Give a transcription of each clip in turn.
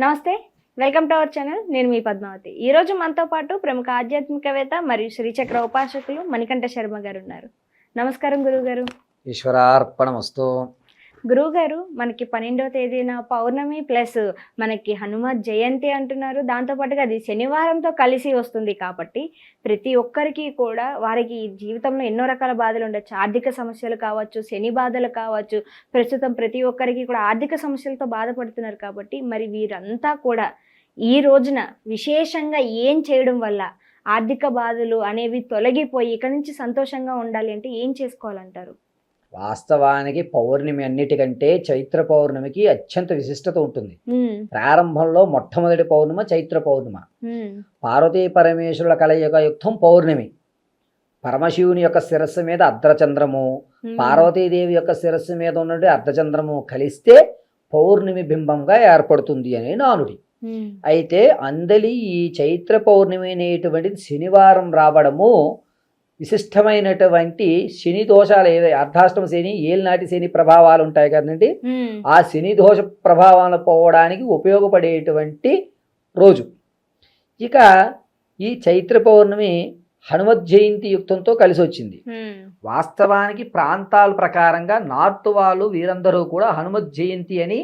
నమస్తే welcome to our channel. నేను మీ పద్మావతి. ఈ రోజు మనతో పాటు ప్రముఖ ఆధ్యాత్మికవేత్త మరియు శ్రీచక్ర ఉపాసకులు మణికంఠ శర్మ గారు ఉన్నారు. నమస్కారం గురువు గారు ఈశ్వరార్పణమస్తు. గురువు గారు మనకి పన్నెండవ తేదీన పౌర్ణమి ప్లస్ మనకి హనుమత్ జయంతి అంటున్నారు. దాంతోపాటుగా అది శనివారంతో కలిసి వస్తుంది కాబట్టి ప్రతి ఒక్కరికి కూడా వారికి జీవితంలో ఎన్నో రకాల బాధలు ఉండొచ్చు. ఆర్థిక సమస్యలు కావచ్చు శని బాధలు కావచ్చు ప్రస్తుతం ప్రతి ఒక్కరికి కూడా ఆర్థిక సమస్యలతో బాధపడుతున్నారు కాబట్టి మరి వీరంతా కూడా ఈ రోజున విశేషంగా ఏం చేయడం వల్ల ఆర్థిక బాధలు అనేవి తొలగిపోయి ఇక నుంచి సంతోషంగా ఉండాలి అంటే ఏం చేసుకోవాలంటారు? వాస్తవానికి పౌర్ణమి అన్నిటికంటే చైత్ర పౌర్ణమికి అత్యంత విశిష్టత ఉంటుంది. ప్రారంభంలో మొట్టమొదటి పౌర్ణమ చైత్ర పౌర్ణమ. పార్వతీ పరమేశ్వరుల కలయిక యుక్తం పౌర్ణమి. పరమశివుని యొక్క శిరస్సు మీద అర్ధచంద్రము. పార్వతీదేవి యొక్క శిరస్సు మీద ఉన్నటువంటి అర్ధచంద్రము కలిస్తే పౌర్ణమి బింబంగా ఏర్పడుతుంది అనే నానుడి. అయితే అందలి ఈ చైత్ర పౌర్ణమి అనేటువంటిది శనివారం రావడము విశిష్టమైనటువంటి శని దోషాలు ఏదైతే అర్ధాష్టమ శని ఏలినాటి శని ప్రభావాలు ఉంటాయి కదండి ఆ శని దోష ప్రభావాలు పోవడానికి ఉపయోగపడేటువంటి రోజు. ఇక ఈ చైత్ర పౌర్ణమి హనుమత్ జయంతి యుక్తంతో కలిసి వచ్చింది వాస్తవానికి ప్రాంతాల ప్రకారంగా నార్త్ వాళ్ళు వీరందరూ కూడా హనుమత్ జయంతి అని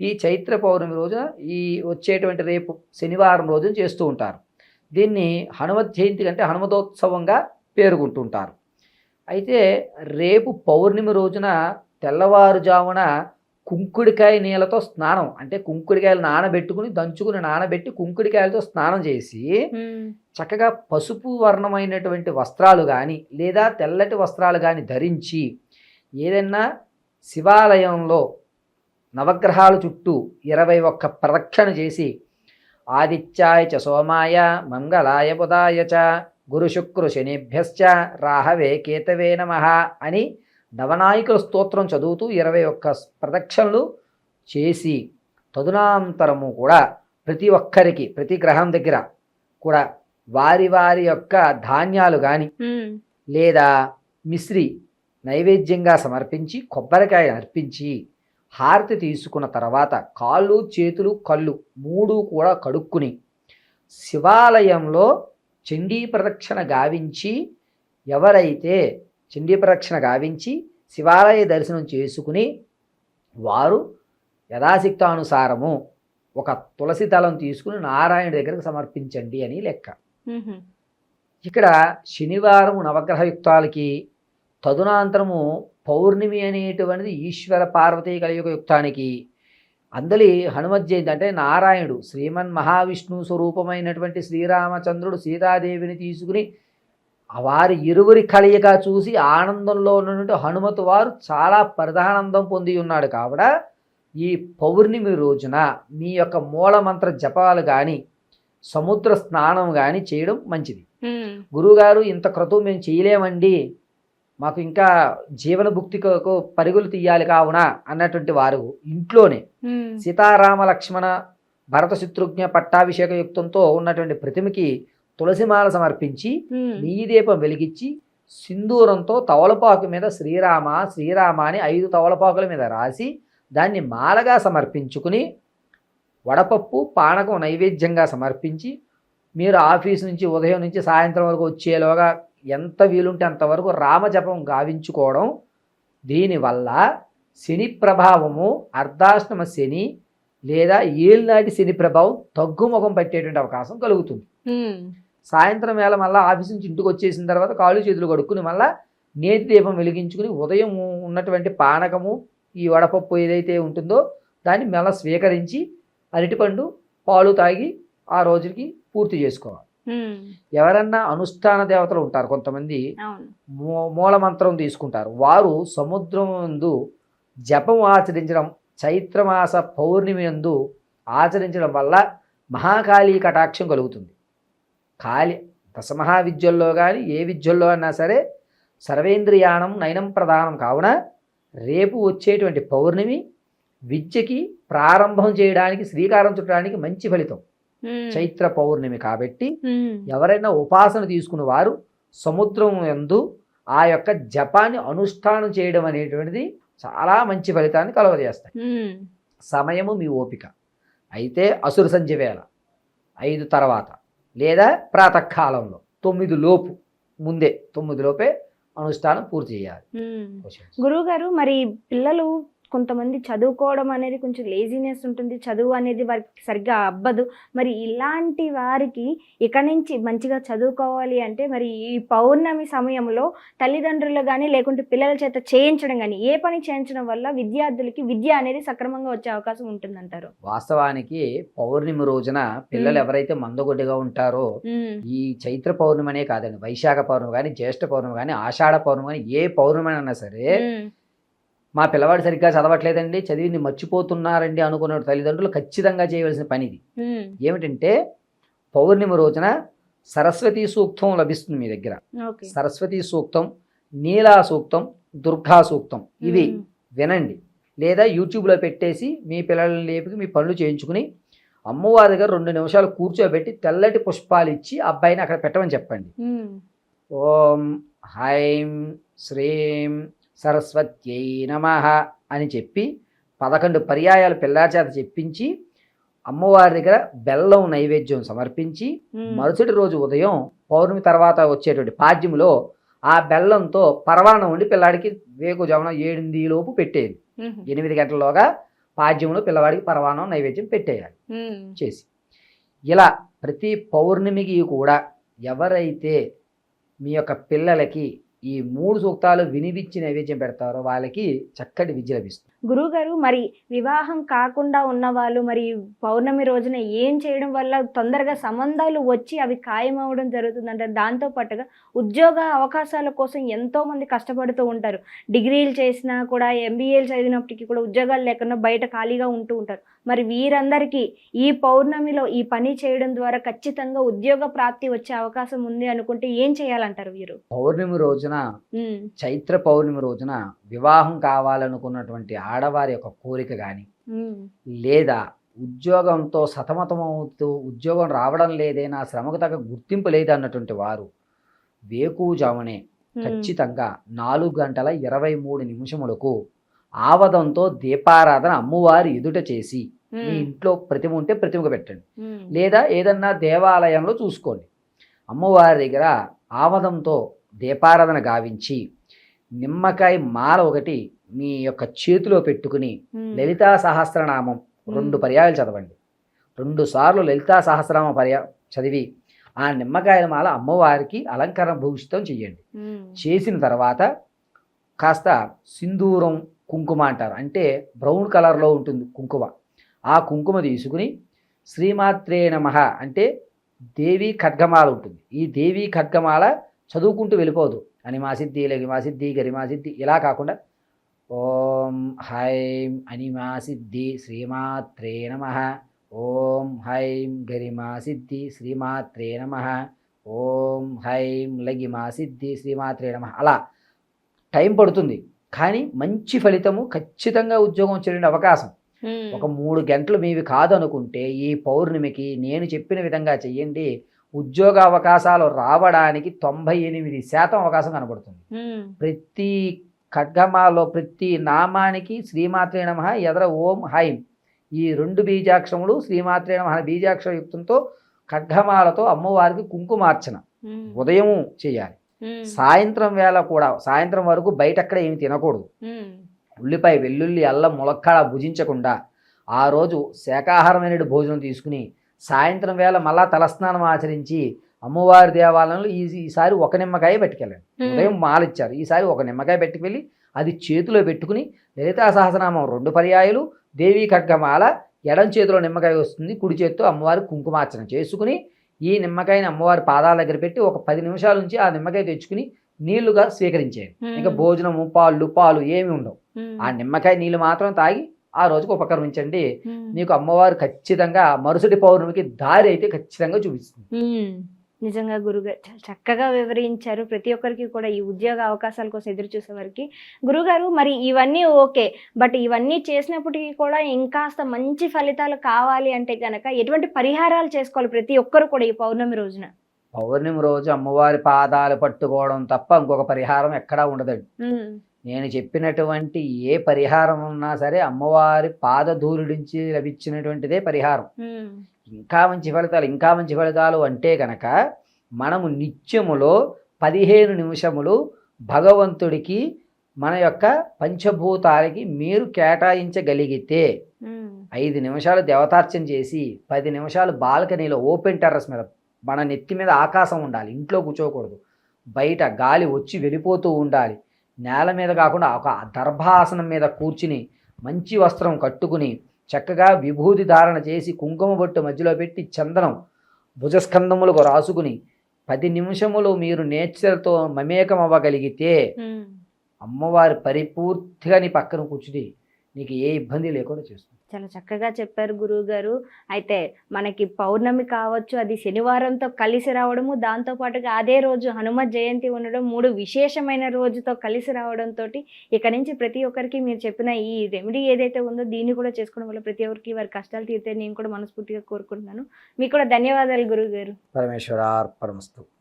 ఈ చైత్ర పౌర్ణమి రోజున ఈ వచ్చేటువంటి రేపు శనివారం రోజున చేస్తూ ఉంటారు. దీన్ని హనుమత్ జయంతి అంటే హనుమతోత్సవంగా పేర్కొంటుంటారు. అయితే రేపు పౌర్ణమి రోజున తెల్లవారుజామున కుంకుడికాయ నీళ్ళతో స్నానం అంటే కుంకుడికాయలు నానబెట్టుకుని దంచుకుని నానబెట్టి కుంకుడికాయలతో స్నానం చేసి చక్కగా పసుపు వర్ణమైనటువంటి వస్త్రాలు కానీ లేదా తెల్లటి వస్త్రాలు కానీ ధరించి ఏదైనా శివాలయంలో నవగ్రహాల చుట్టూ ఇరవై ఒక్క ప్రదక్షిణ చేసి ఆదిత్యాయ చ సోమాయ మంగళాయ బుధాయ చ గురు శుక్రు శనిభ్యశ్చ రాహవే కేతవే నమ అని నవనాయకుల స్తోత్రం చదువుతూ ఇరవై ఒక్క ప్రదక్షిణలు చేసి తదునాంతరము కూడా ప్రతి ఒక్కరికి ప్రతి గ్రహం దగ్గర కూడా వారి వారి యొక్క ధాన్యాలు కానీ లేదా మిశ్రి నైవేద్యంగా సమర్పించి కొబ్బరికాయ అర్పించి హారతి తీసుకున్న తర్వాత కాళ్ళు చేతులు కళ్ళు మూడు కూడా కడుక్కుని శివాలయంలో చండీ ప్రదక్షిణ గావించి ఎవరైతే చండీ ప్రదక్షిణ గావించి శివాలయ దర్శనం చేసుకుని వారు యథాశక్తానుసారము ఒక తులసి దళం తీసుకుని నారాయణ దగ్గరకు సమర్పించండి అని లెక్క. ఇక్కడ శనివారం నవగ్రహయుక్తాలకి తదునాంతరము పౌర్ణమి అనేటువంటిది ఈశ్వర పార్వతీ కలియుగ యుక్తానికి అందలి హనుమత్ జయంతి అంటే నారాయణుడు శ్రీమన్ మహావిష్ణు స్వరూపమైనటువంటి శ్రీరామచంద్రుడు సీతాదేవిని తీసుకుని వారి ఇరువురి కలయిక చూసి ఆనందంలో ఉన్నటువంటి హనుమతు వారు చాలా ప్రధానందం పొంది ఉన్నాడు. కావున ఈ పౌర్ణమి రోజున మీ యొక్క మూలమంత్ర జపాలు కానీ సముద్ర స్నానం కానీ చేయడం మంచిది. గురువుగారు ఇంత క్రతువు మేము చేయలేమండి. మాకు ఇంకా జీవన భుక్తికు పరుగులు తీయాలి కావున అన్నటువంటి వారు ఇంట్లోనే సీతారామ లక్ష్మణ భరత శత్రుఘ్న పట్టాభిషేక యుక్తంతో ఉన్నటువంటి ప్రతిమకి తులసిమాల సమర్పించి నెయ్యి దీపం వెలిగించి సింధూరంతో తవలపాకు మీద శ్రీరామ శ్రీరామ అని ఐదు తవలపాకుల మీద రాసి దాన్ని మాలగా సమర్పించుకుని వడపప్పు పానకం నైవేద్యంగా సమర్పించి మీరు ఆఫీస్ నుంచి ఉదయం నుంచి సాయంత్రం వరకు వచ్చేలోగా ఎంత వీలుంటే అంతవరకు రామజపం గావించుకోవడం. దీనివల్ల శని ప్రభావము అర్ధాష్టమ శని లేదా ఏళ్ళనాటి శని ప్రభావం తగ్గుముఖం పట్టేటువంటి అవకాశం కలుగుతుంది. సాయంత్రం వేళ మళ్ళీ ఆఫీస్ నుంచి ఇంటికి వచ్చేసిన తర్వాత కాళ్ళు చేతులు కడుక్కుని మళ్ళీ నేతి దీపం వెలిగించుకుని ఉదయం ఉన్నటువంటి పానకము ఈ వడపప్పు ఏదైతే ఉంటుందో దాన్ని మళ్ళీ స్వీకరించి అరటిపండు పాలు తాగి ఆ రోజుకి పూర్తి చేసుకోవాలి. ఎవరన్నా అనుష్ఠాన దేవతలు ఉంటారు కొంతమంది. మూలమంత్రం తీసుకుంటారు. వారు సముద్రం యందు జపం ఆచరించడం చైత్రమాస పౌర్ణమి యందు ఆచరించడం వల్ల మహాకాళీ కటాక్షం కలుగుతుంది. కాళి దశమహా విద్యల్లో కానీ ఏ విద్యల్లో అన్నా సరే సర్వేంద్రియాణం నయనం ప్రధానం కావున రేపు వచ్చేటువంటి పౌర్ణమి విద్యకి ప్రారంభం చేయడానికి శ్రీకారం చుట్టడానికి మంచి ఫలితం. చైత్ర పౌర్ణమి కాబట్టి ఎవరైనా ఉపాసన తీసుకున్న వారు సముద్రం యందు ఆ యొక్క జపాన్ని అనుష్ఠానం చేయడం అనేటువంటిది చాలా మంచి ఫలితాన్ని కలగజేస్తాయి. ఉమ్, సమయము మీ ఓపిక. అయితే అసుర సంధ్య వేళ ఐదు తర్వాత లేదా ప్రాతకాలంలో తొమ్మిది లోపు ముందే తొమ్మిది లోపే అనుష్ఠానం పూర్తి చేయాలి. గురువు గారు మరి పిల్లలు కొంతమంది చదువుకోవడం అనేది కొంచెం లేజినెస్ ఉంటుంది. చదువు అనేది వారికి సరిగ్గా అబ్బదు. మరి ఇలాంటి వారికి ఇక నుంచి మంచిగా చదువుకోవాలి అంటే మరి ఈ పౌర్ణమి సమయంలో తల్లిదండ్రులు కానీ లేకుంటే పిల్లల చేత చేయించడం కానీ ఏ పని చేయించడం వల్ల విద్యార్థులకి విద్య అనేది సక్రమంగా వచ్చే అవకాశం ఉంటుందంటారు? వాస్తవానికి పౌర్ణమి రోజున పిల్లలు. ఎవరైతే మందగొడ్డిగా ఉంటారో ఈ చైత్ర పౌర్ణమి అనే కాదండి వైశాఖ పౌర్ణమి కానీ జ్యేష్ఠ పౌర్ణమి కానీ ఆషాఢ పౌర్ణమి కానీ ఏ పౌర్ణమి అయినా సరే మా పిల్లవాడు సరిగ్గా చదవట్లేదండి చదివింది మర్చిపోతున్నారండి అనుకున్న తల్లిదండ్రులు ఖచ్చితంగా చేయవలసిన పని ఇది ఏమిటంటే పౌర్ణమి రోజున సరస్వతి సూక్తం లభిస్తుంది మీ దగ్గర. సరస్వతి సూక్తం నీలా సూక్తం దుర్గా సూక్తం ఇవి వినండి. లేదా యూట్యూబ్లో పెట్టేసి మీ పిల్లల్ని లేపి మీ పనులు చేయించుకుని అమ్మవారి దగ్గర రెండు నిమిషాలు కూర్చోబెట్టి తెల్లటి పుష్పాలు ఇచ్చి అబ్బాయిని అక్కడ పెట్టమని చెప్పండి. ఓం హైం శ్రీం సరస్వత్యై నమ అని చెప్పి పదకొండు పర్యాయాలు పిల్లాడి చేత చెప్పించి అమ్మవారి దగ్గర బెల్లం నైవేద్యం సమర్పించి మరుసటి రోజు ఉదయం పౌర్ణమి తర్వాత వచ్చేటువంటి పాద్యములో ఆ బెల్లంతో పరవాణం ఉండి పిల్లాడికి వేకుజామున ఏడింది లోపు పెట్టేది ఎనిమిది గంటల్లోగా పాద్యంలో పిల్లవాడికి పరవాణం నైవేద్యం పెట్టేయాలి. చేసి ఇలా ప్రతి పౌర్ణమికి కూడా ఎవరైతే మీ యొక్క పిల్లలకి ఈ మూడు సూక్తాలు వినివిచ్చి నైవేద్యం పెడతారో వాళ్ళకి చక్కటి విద్య లభిస్తుంది. గురుగారు మరి వివాహం కాకుండా ఉన్న వాళ్ళు మరి పౌర్ణమి రోజున ఏం చేయడం వల్ల తొందరగా సంబంధాలు వచ్చి అవి ఖాయం అవ్వడం జరుగుతుందంటే దాంతో పాటుగా ఉద్యోగ అవకాశాల కోసం ఎంతో మంది కష్టపడుతూ ఉంటారు. డిగ్రీలు చేసినా కూడా ఎంబీఏలు చదివినప్పటికీ కూడా ఉద్యోగాలు లేకుండా బయట ఖాళీగా ఉంటూ ఉంటారు. మరి వీరందరికీ ఈ పౌర్ణమిలో ఈ పని చేయడం ద్వారా ఖచ్చితంగా ఉద్యోగ ప్రాప్తి వచ్చే అవకాశం ఉంది అనుకుంటే ఏం చేయాలంటారు వీరు? పౌర్ణమి రోజున చైత్ర పౌర్ణమి రోజున వివాహం కావాలనుకున్నటువంటి ఆడవారి యొక్క కోరిక కానీ లేదా ఉద్యోగంతో సతమతమవుతూ ఉద్యోగం రావడం లేదే నా శ్రమకు తగ్గ గుర్తింపు లేదు అన్నటువంటి వారు వేకుజామునే ఖచ్చితంగా నాలుగు గంటల ఇరవై మూడు నిమిషములకు ఆవదంతో దీపారాధన అమ్మవారి ఎదుట చేసి మీ ఇంట్లో ప్రతిమ ఉంటే ప్రతిమకు పెట్టండి. లేదా ఏదన్నా దేవాలయంలో చూసుకోండి. అమ్మవారి దగ్గర ఆవదంతో దీపారాధన గావించి నిమ్మకాయ మాల ఒకటి మీ యొక్క చేతిలో పెట్టుకుని లలితా సహస్రనామం రెండు పర్యాయాలు చదవండి. రెండు సార్లు లలితా సహస్రనామ పర్యా చదివి ఆ నిమ్మకాయల మాల అమ్మవారికి అలంకరణ భూషితం చెయ్యండి ఉమ్, చేసిన తర్వాత కాస్త సింధూరం కుంకుమ అంటారు. అంటే బ్రౌన్ కలర్లో ఉంటుంది కుంకుమ. ఆ కుంకుమ తీసుకుని శ్రీమాత్రే నమ అంటే దేవి ఖడ్గమాల ఉంటుంది. ఈ దేవి ఖడ్గమాల చదువుకుంటూ వెళ్ళిపోదు. అనిమాసిద్ధి లగిమాసిద్ధి గరిమాసిద్ధి ఇలా కాకుండా ఓం హైం అనిమాసిద్ధి శ్రీమాత్రే నమ. ఓం హైం గరిమాసిద్ధి శ్రీమాత్రే నమ. ఓం హైం లగిమాసిద్ధి శ్రీమాత్రే నమ. అలా టైం పడుతుంది. కానీ మంచి ఫలితము ఖచ్చితంగా ఉద్యోగం వచ్చే అవకాశం. ఒక మూడు గంటలు మీవి కాదనుకుంటే ఈ పౌర్ణమికి నేను చెప్పిన విధంగా చెయ్యండి. ఉద్యోగ అవకాశాలు రావడానికి తొంభై ఎనిమిది శాతం అవకాశం కనబడుతుంది. ప్రతి ఖడ్గమాలో ప్రతి నామానికి శ్రీమాత్రే నమ ఎదర ఓం హైం. ఈ రెండు బీజాక్షరములు శ్రీమాత్రే నమ బీజాక్షర యుక్తంతో ఖడ్గమాలతో అమ్మవారికి కుంకుమార్చన. ఉదయం చేయాలి. సాయంత్రం వేళ కూడా సాయంత్రం వరకు బయట అక్కడ ఏమి తినకూడదు. ఉల్లిపాయ వెల్లుల్లి అల్లం ములక్కాడ భుజించకుండా ఆ రోజు శాకాహారమైన భోజనం తీసుకుని సాయంత్రం వేళ మళ్ళా తలస్నానం ఆచరించి అమ్మవారి దేవాలయంలో ఈ ఈసారి ఒక నిమ్మకాయ పెట్టుకెళ్ళండి. ఉదయం మాలిచ్చారు. ఈసారి ఒక నిమ్మకాయ పెట్టుకెళ్ళి అది చేతిలో పెట్టుకుని లలితా సహస్రనామం రెండు పర్యాయాలు దేవీ ఖడ్గమాల ఎడం చేతిలో నిమ్మకాయ వస్తుంది కుడి చేతితో అమ్మవారి కుంకుమార్చన చేసుకుని ఈ నిమ్మకాయని అమ్మవారి పాదాల దగ్గర పెట్టి ఒక పది నిమిషాల నుంచి ఆ నిమ్మకాయ తెచ్చుకుని నీళ్ళుగా స్వీకరించేది ఉమ్, ఇంకా భోజనము పాళ్ళు పాలు ఏమి ఉండవు. ఆ నిమ్మకాయ నీళ్ళు మాత్రం తాగి ఆ రోజుకు ఉపక్రమించండి. మీకు అమ్మవారు ఖచ్చితంగా మరుసటి పౌర్ణమికి దారి అయితే ఖచ్చితంగా చూపిస్తుంది. నిజంగా గురుగారు చాలా చక్కగా వివరించారు. ప్రతి ఒక్కరికి కూడా ఈ ఉద్యోగ అవకాశాల కోసం ఎదురు చూసే వారికి. గురుగారు మరి ఇవన్నీ ఓకే. బట్ ఇవన్నీ చేసినప్పటికీ కూడా ఇంకాస్త మంచి ఫలితాలు కావాలి అంటే గనక ఎటువంటి పరిహారాలు చేసుకోవాలి ప్రతి ఒక్కరు కూడా ఈ పౌర్ణమి రోజున? పౌర్ణమి రోజు అమ్మవారి పాదాలు పట్టుకోవడం తప్ప ఇంకొక పరిహారం ఎక్కడా ఉండదండి. నేను చెప్పినటువంటి ఏ పరిహారం ఉన్నా సరే అమ్మవారి పాదధూళి నుంచి లభించినటువంటిదే పరిహారం. ఇంకా మంచి ఫలితాలు ఇంకా మంచి ఫలితాలు అంటే గనక మనము నిత్యములో పదిహేను నిమిషములు భగవంతుడికి మన యొక్క పంచభూతాలకి మీరు కేటాయించగలిగితే ఐదు నిమిషాలు దేవతార్చన చేసి పది నిమిషాలు బాల్కనీలో ఓపెన్ టెర్రస్ మీద మన నెత్తి మీద ఆకాశం ఉండాలి ఇంట్లో కూర్చోకూడదు. బయట గాలి వచ్చి వెళ్ళిపోతూ ఉండాలి. నేల మీద కాకుండా ఒక దర్భాసనం మీద కూర్చుని మంచి వస్త్రం కట్టుకుని చక్కగా విభూతి ధారణ చేసి కుంకుమ బొట్టు మధ్యలో పెట్టి చందనం భుజస్కందములకు రాసుకుని పది నిమిషములు మీరు నేచర్తో మమేకం అవ్వగలిగితే. అమ్మవారి పరిపూర్తిగా నీ పక్కన కూర్చుని నీకు ఏ ఇబ్బంది లేకుండా చేస్తుంది. చాలా చక్కగా చెప్పారు గురువు గారు అయితే మనకి పౌర్ణమి కావచ్చు అది శనివారంతో కలిసి రావడము దాంతో పాటుగా అదే రోజు హనుమ జయంతి ఉండడం మూడు విశేషమైన రోజుతో కలిసి రావడంతో ఇక నుంచి ప్రతి ఒక్కరికి మీరు చెప్పిన ఈ రెమెడీ ఏదైతే ఉందో దీన్ని కూడా చేసుకోవడం వల్ల ప్రతి ఒక్కరికి వారి కష్టాలు తీరితే నేను కూడా మనస్ఫూర్తిగా కోరుకుంటున్నాను. మీకు కూడా ధన్యవాదాలు గురువు గారు